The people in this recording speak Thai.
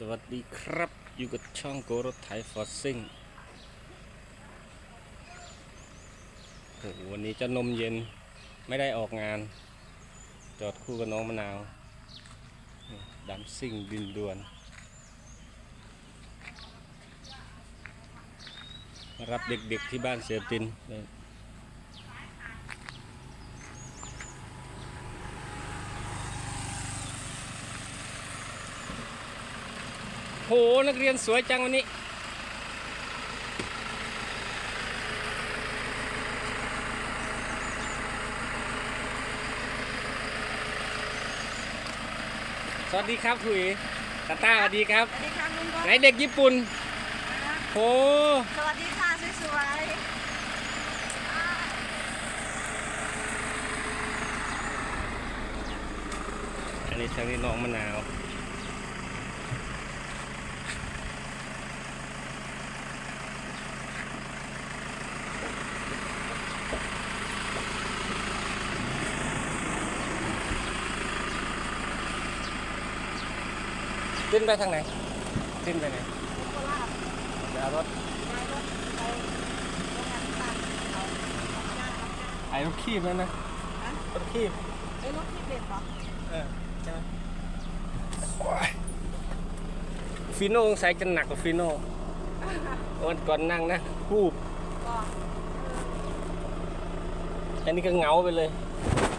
สวัสดีครับ อยู่กับช่องโกรถไถฟอร์ซิ่งวันนี้จะนมเย็นไม่ได้ออกงาน จอดคู่กับน้องมะนาวดำซิ่งดินดวน รับเด็กๆที่บ้านเสือติน โหนักเรียนสวยจังวันนี้ สวัสดีครับคุยตาต้าสวัสดีครับ สวัสดีค่ะลุงบอไหนเด็กญี่ปุ่นโหสวัสดีค่ะสวยอันนี้ทางนี้น้องมะนาว ขึ้นไปทางไหน ขึ้นไปไหนๆโคราชเดี๋ยวเอารถไปรถไปโรงงานตัดเขารับจ้างรับจ้างไอ้รถคีบนั่นนะฮะรถคีบไอ้รถที่เด็ดเหรอเออใช่ไหมฟิโน่ใส่จะหนักกว่าฟิโน่วันก่อนนั่งนะคูบก็อันนี้ก็เหงาไปเลยเ